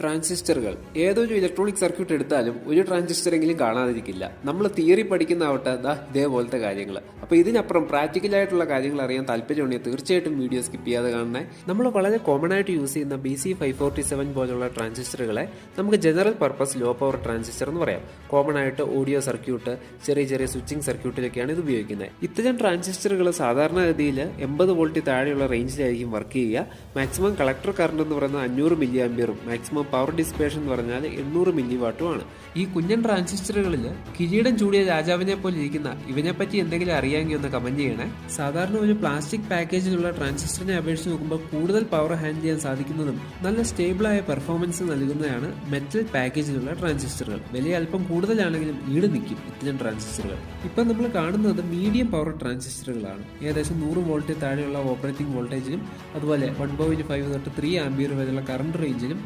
ട്രാൻസിസ്റ്ററുകൾ. ഏതൊരു electronic circuit എടുത്താലും ഒരു ട്രാൻസിസ്റ്ററെങ്കിലും കാണാതിരിക്കില്ല. നമ്മൾ തിയറി പഠിക്കുന്നതാവട്ടെ ദാ ഇതേപോലത്തെ കാര്യങ്ങൾ. അപ്പോൾ ഇതിനപ്പുറം പ്രാക്ടിക്കൽ ആയിട്ടുള്ള കാര്യങ്ങൾ അറിയാൻ താല്പര്യമുണ്ടെങ്കിൽ തീർച്ചയായിട്ടും വീഡിയോ സ്കിപ്പ് ചെയ്യാതെ കാണണേ. നമ്മൾ വളരെ കോമൺ ആയിട്ട് യൂസ് ചെയ്യുന്ന B C five forty seven പോലുള്ള ട്രാൻസിസ്റ്ററുകളെ നമുക്ക് general purpose low power transistor എന്ന് പറയാം. കോമൺ ആയിട്ട് ഓഡിയോ സർക്യൂട്ട് ചെറിയ ചെറിയ സ്വിച്ചിങ് സർക്യൂട്ടിലൊക്കെയാണ് ഇത് ഉപയോഗിക്കുന്നത്. ഇത്തരം ട്രാൻസിസ്റ്ററുകൾ സാധാരണഗതിയിൽ എൺപത് വോൾട്ടിൽ താഴെയുള്ള റേഞ്ചിലായിരിക്കും വർക്ക് ചെയ്യുക. മാക്സിമം കളക്ടർ കറണ്ട് എന്ന് പറയുന്നത് അഞ്ഞൂറ് മില്ലി ആംബിയറും മാക്സിമം പവർ ഡിസ്പേഷൻ എന്ന് പറഞ്ഞാൽ എണ്ണൂറ് മില്ലി വാട്ടുമാണ് ഈ കുഞ്ഞൻ ട്രാൻസിസ്റ്ററുകളിൽ കിരീടം ചൂടിയ രാജാവിനെ പോലെ ഇരിക്കുന്ന ഇവനെപ്പറ്റി എന്തെങ്കിലും അറിയാമെങ്കിൽ ഒന്ന് കമന്റ് ചെയ്യണേ. സാധാരണ ഒരു പ്ലാസ്റ്റിക് പാക്കേജിലുള്ള ട്രാൻസിസ്റ്ററിനെ അപേക്ഷിച്ച് നോക്കുമ്പോൾ കൂടുതൽ പവർ ഹാൻഡിൽ ചെയ്യാൻ സാധിക്കുന്നതും നല്ല സ്റ്റേബിളായ പെർഫോമൻസ് നൽകുന്നതാണ് മെറ്റൽ പാക്കേജിലുള്ള ട്രാൻസിസ്റ്ററുകൾ. വലിയ അല്പം കൂടുതലാണെങ്കിലും ഈട് നിൽക്കും ഇത്തരം ട്രാൻസിസ്റ്ററുകൾ. ഇപ്പം നമ്മൾ കാണുന്നത് മീഡിയം പവർ ട്രാൻസിസ്റ്ററുകളാണ്. ഏകദേശം നൂറ് വോൾട്ടിൽ താഴെയുള്ള ഓപ്പറേറ്റിംഗ് വോൾട്ടേജിലും അതുപോലെ വൺ പോയിന്റ് ഫൈവ് തൊട്ട് ത്രീ ആംബിയർ വരെയുള്ള കറണ്ട് റേഞ്ചിലും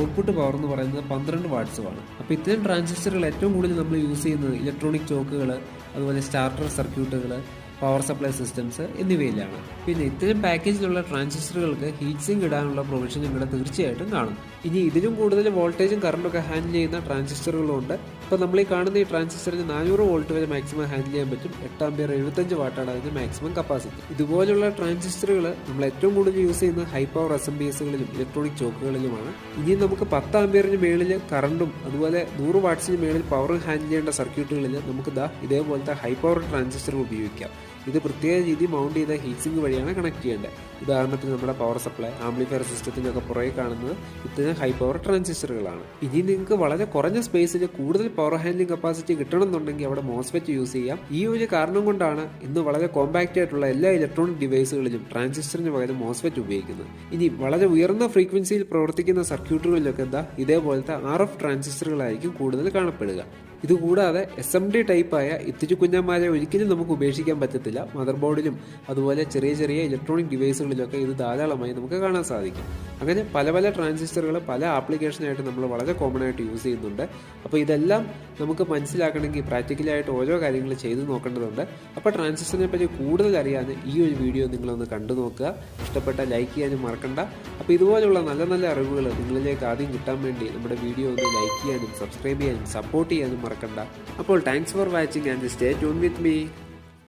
ഔട്ട്പുട്ട് പവർ എന്ന് പറയുന്നത് പന്ത്രണ്ട് വാട്ട്സുമാണ് അപ്പോൾ ഇത്തരം ട്രാൻസിസ്റ്ററുകൾ ഏറ്റവും കൂടുതൽ നമ്മൾ യൂസ് ചെയ്യുന്നത് ഇലക്ട്രോണിക് ചോക്കുകൾ അതുപോലെ സ്റ്റാർട്ടർ സർക്യൂട്ടുകൾ പവർ സപ്ലൈ സിസ്റ്റംസ് എന്നിവയിലാണ്. പിന്നെ ഇത്തരം പാക്കേജിലുള്ള ട്രാൻസിസ്റ്ററുകൾക്ക് ഹീറ്റ് സിങ്ക് ഇടാനുള്ള പ്രൊവിഷൻ ഇവിടെ തീർച്ചയായിട്ടും കാണും. ഇനി ഇതിലും കൂടുതൽ വോൾട്ടേജും കറണ്ടും ഒക്കെ ഹാൻഡിൽ ചെയ്യുന്ന ട്രാൻസിസ്റ്ററുകളുണ്ട് ഇപ്പോൾ നമ്മൾ ഈ കാണുന്ന ഈ ട്രാൻസിസ്റ്ററിന് നാനൂറ് വോൾട്ട് വരെ മാക്സിമം ഹാൻഡിൽ ചെയ്യാൻ പറ്റും. എട്ടാം പേർ എഴുപത്തഞ്ച് വാട്ടാണ് അതിന്റെ മാക്സിമം കപ്പാസിറ്റി ഇതുപോലുള്ള ട്രാൻസിസ്റ്ററുകൾ നമ്മൾ ഏറ്റവും കൂടുതൽ യൂസ് ചെയ്യുന്ന ഹൈ പവർ എസുകളിലും ഇലക്ട്രോണിക് ചോക്കുകളിലുമാണ് ഇനി നമുക്ക് പത്ത് ആംബിയറിന് മേളിൽ കറണ്ടും അതുപോലെ നൂറ് വാട്ട്സിന് മേളിൽ പവർ ഹാൻഡിൽ ചെയ്യേണ്ട സർക്യൂട്ടുകളിൽ നമുക്ക് ദാ ഇതേപോലത്തെ ഹൈ പവർ ട്രാൻസിസ്റ്റർ ഉപയോഗിക്കാം. ഇത് പ്രത്യേക രീതി മൗണ്ട് ചെയ്ത ഹീറ്റിംഗ് വഴിയാണ് കണക്ട് ചെയ്യേണ്ടത്. ഉദാഹരണത്തിന് നമ്മുടെ പവർ സപ്ലൈ ആംപ്ലിഫയർ സിസ്റ്റത്തിനൊക്കെ പുറകെ കാണുന്നത് ഇത്തരം ഹൈ പവർ ട്രാൻസിസ്റ്ററുകളാണ് ഇനി നിങ്ങൾക്ക് വളരെ കുറഞ്ഞ സ്പേസിൽ കൂടുതൽ പവർ ഹാൻഡ്ലിംഗ് കപ്പാസിറ്റി കിട്ടണമെന്നുണ്ടെങ്കിൽ അവിടെ മോസ്ഫെറ്റ് യൂസ് ചെയ്യാം. ഈ ഒരു കാരണം കൊണ്ടാണ് ഇന്ന് വളരെ കോമ്പാക്റ്റ് ആയിട്ടുള്ള എല്ലാ ഇലക്ട്രോണിക് ഡിവൈസുകളിലും ട്രാൻസിസ്റ്ററിന് പകരം മോസ്ഫെറ്റ് ഉപയോഗിക്കുന്നത്. ഇനി വളരെ ഉയർന്ന ഫ്രീക്വൻസിയിൽ പ്രവർത്തിക്കുന്ന സർക്യൂട്ടുകളിലൊക്കെ എന്താ? ഇതേപോലത്തെ ആർ എഫ് ട്രാൻസിസ്റ്ററുകളായിരിക്കും കൂടുതൽ കാണപ്പെടുക. ഇതുകൂടാതെ എസ് എം ഡി ടൈപ്പായ ഇത്തിരി കുഞ്ഞന്മാരെ ഒരിക്കലും നമുക്ക് ഉപേക്ഷിക്കാൻ പറ്റത്തില്ല. മദർ ബോർഡിലും അതുപോലെ ചെറിയ ചെറിയ ഇലക്ട്രോണിക് ഡിവൈസുകളിലൊക്കെ ഇത് ധാരാളമായി നമുക്ക് കാണാൻ സാധിക്കും. അങ്ങനെ പല പല ട്രാൻസിസ്റ്ററുകൾ പല ആപ്ലിക്കേഷനായിട്ട് നമ്മൾ വളരെ കോമൺ ആയിട്ട് യൂസ് ചെയ്യുന്നുണ്ട്. അപ്പോൾ ഇതെല്ലാം നമുക്ക് മനസ്സിലാക്കണമെങ്കിൽ പ്രാക്ടിക്കലായിട്ട് ഓരോ കാര്യങ്ങൾ ചെയ്തു നോക്കേണ്ടതുണ്ട്. അപ്പോൾ ട്രാൻസിസ്റ്ററിനെ പറ്റി കൂടുതൽ അറിയാൻ ഈ ഒരു വീഡിയോ നിങ്ങളൊന്ന് കണ്ടു നോക്കുക. ഇഷ്ടപ്പെട്ട ലൈക്ക് ചെയ്യാനും മറക്കണ്ട. അപ്പോൾ ഇതുപോലുള്ള നല്ല നല്ല അറിവുകൾ നിങ്ങളിലേക്ക് ആദ്യം കിട്ടാൻ വേണ്ടി നമ്മുടെ വീഡിയോ ഒന്ന് ലൈക്ക് ചെയ്യാനും സബ്സ്ക്രൈബ് ചെയ്യാനും സപ്പോർട്ട് ചെയ്യാനും മറക്കണ്ട. അപ്പോൾ thanks for watching and stay tune with me